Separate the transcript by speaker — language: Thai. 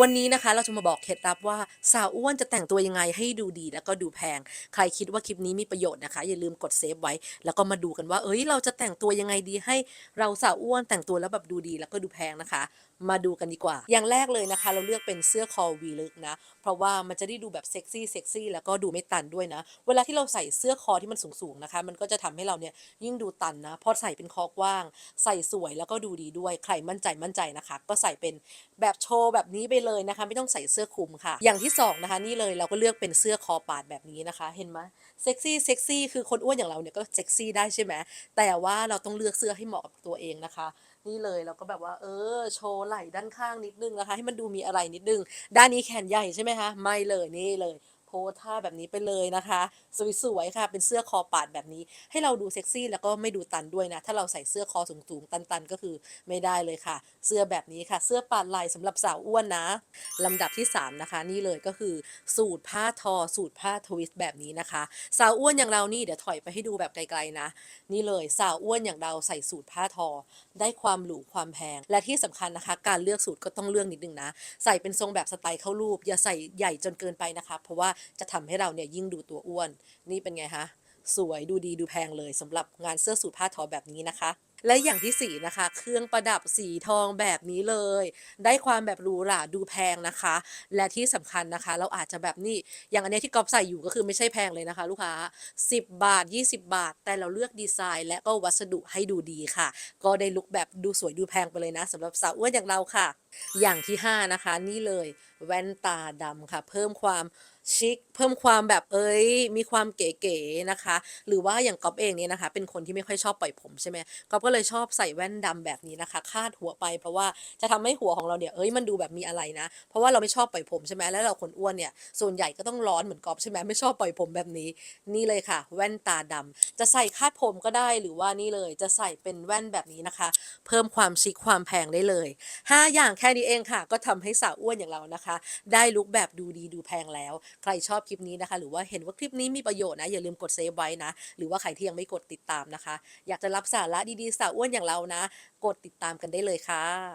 Speaker 1: วันนี้นะคะเราจะมาบอกเคล็ดลับว่าสาวอ้วนจะแต่งตัวยังไงให้ดูดีแล้วก็ดูแพง ใครคิดว่าคลิปนี้มีประโยชน์นะคะ อย่าลืมกดเซฟไว้ แล้วก็มาดูกันว่า เอ้ย เราจะแต่งตัวยังไงดีให้เราสาวอ้วนแต่งตัวแล้วแบบดูดีแล้วก็ดูแพงนะคะ มาดูกันดีกว่า อย่างแรกเลยนะคะ เราเลือกเป็นเสื้อคอวีลึกนะ เพราะว่ามันจะได้ดูแบบเซ็กซี่เซ็กซี่แล้วก็ดูไม่ตันด้วยนะ เวลาที่เราใส่เสื้อคอที่มันสูงๆนะคะ มันก็จะทำให้เราเนี่ยยิ่งดูตันนะพอใส่เป็นคอกว้าง ใส่สวยแล้วก็ดูดีด้วย ใครมั่นใจมั่นใจนะคะ ก็ใส่เป็นแบบโชว์แบบนี้ไปเลยนะคะ ไม่ต้องใส่เสื้อคลุมค่ะ อย่างที่สองนะคะนี่เลยเราก็เลือกเป็นเสื้อคอปาดแบบนี้นะคะ เห็นไหมเซ็กซี่เซ็กซี่คือคนอ้วนอย่างเราเนี่ยก็เซ็กซี่ได้ใช่ไหมแต่ว่าเราต้องเลือกเสื้อให้เหมาะกับตัวเองนะคะนี่เลยเราก็แบบว่าเออโชว์ไหล่ด้านข้างนิดนึงนะคะ ให้มันดูมีอะไรนิดนึง ด้านนี้แขนใหญ่ใช่ไหมคะไม่เลยนี่เลย โพสท่าแบบนี้ไปเลยนะคะ สวยๆค่ะ เป็นเสื้อคอปาดแบบนี้ ให้เราดูเซ็กซี่แล้วก็ไม่ดูตันด้วยนะ ถ้าเราใส่เสื้อคอสูงๆ ตันๆ ก็คือไม่ได้เลยค่ะ เสื้อแบบนี้ค่ะ เสื้อปาดไหล่สำหรับสาวอ้วนนะลำดับที่ 3 นะคะ นี่เลยก็คือ สูตรผ้าทอ สูตรผ้าทวิสต์แบบนี้นะคะ สาวอ้วนอย่างเรานี่เดี๋ยวถอยไปให้ดูแบบไกลๆนะ นี่เลยสาวอ้วนอย่างเราใส่สูตรผ้าทอ ได้ความหรูความแพง และที่สำคัญนะคะ การเลือกสูตรก็ต้องเลือกนิดนึงนะ ใส่เป็นทรงแบบสไตล์เข้ารูป อย่าใส่ใหญ่จนเกินไปนะคะ เพราะว่าจะทำให้เราเนี่ยยิ่งดูตัวอ้วน นี่เป็นไงคะสวยดูดีดูแพงเลยสำหรับงานเสื้อสูทผ้าทอแบบนี้นะคะและอย่างที่สี่นะคะ เครื่องประดับสีทองแบบนี้เลย ได้ความแบบหรูหราดูแพงนะคะ และที่สำคัญนะคะ เราอาจจะแบบนี้อย่างอันนี้ที่กอฟใส่อยู่ก็คือไม่ใช่แพงเลยนะคะ ลูกค้า 10 บาท 20 บาท แต่เราเลือกดีไซน์ และก็วัสดุให้ดูดีค่ะ ก็ได้ลุคแบบดูสวยดูแพงไปเลยนะสำหรับสาวอ้วนอย่างเราค่ะ อย่างที่ 5 นะคะ นี่เลย แว่นตาดำค่ะ เพิ่มความ ชิคเพิ่มความแบบเอ้ย มีความเก๋ๆนะคะ หรือว่าอย่างก๊อฟเองเนี่ยนะคะ เป็นคนที่ไม่ค่อยชอบปล่อยผมใช่ไหมก๊อฟก็เลยชอบใส่แว่นดำแบบนี้นะคะ คาดหัวไปเพราะว่าจะทำให้หัวของเราเนี่ยเอ้ยมันดูแบบมีอะไรนะ เพราะว่าเราไม่ชอบปล่อยผมใช่ไหมแล้วเราคนอ้วนเนี่ยส่วนใหญ่ก็ต้องร้อนเหมือนก๊อฟใช่ไหมไม่ชอบปล่อยผมแบบนี้ นี่เลยค่ะ แว่นตาดำจะใส่คาดผมก็ได้หรือว่านี่เลยจะใส่เป็นแว่นแบบนี้นะคะ เพิ่มความชิคความแพงได้เลย 5 อย่างแค่นี้เองค่ะ ก็ทำให้สาวอ้วนอย่างเรานะคะ ได้ลุคแบบดูดีดูแพงแล้วใครชอบคลิปนี้นะคะ หรือว่าเห็นว่าคลิปนี้มีประโยชน์นะอย่าลืมกดเซฟไว้นะ หรือว่าใครที่ยังไม่กดติดตามนะคะ อยากจะรับสาระดีๆสาวอ้วนอย่างเรานะ กดติดตามกันได้เลยค่ะ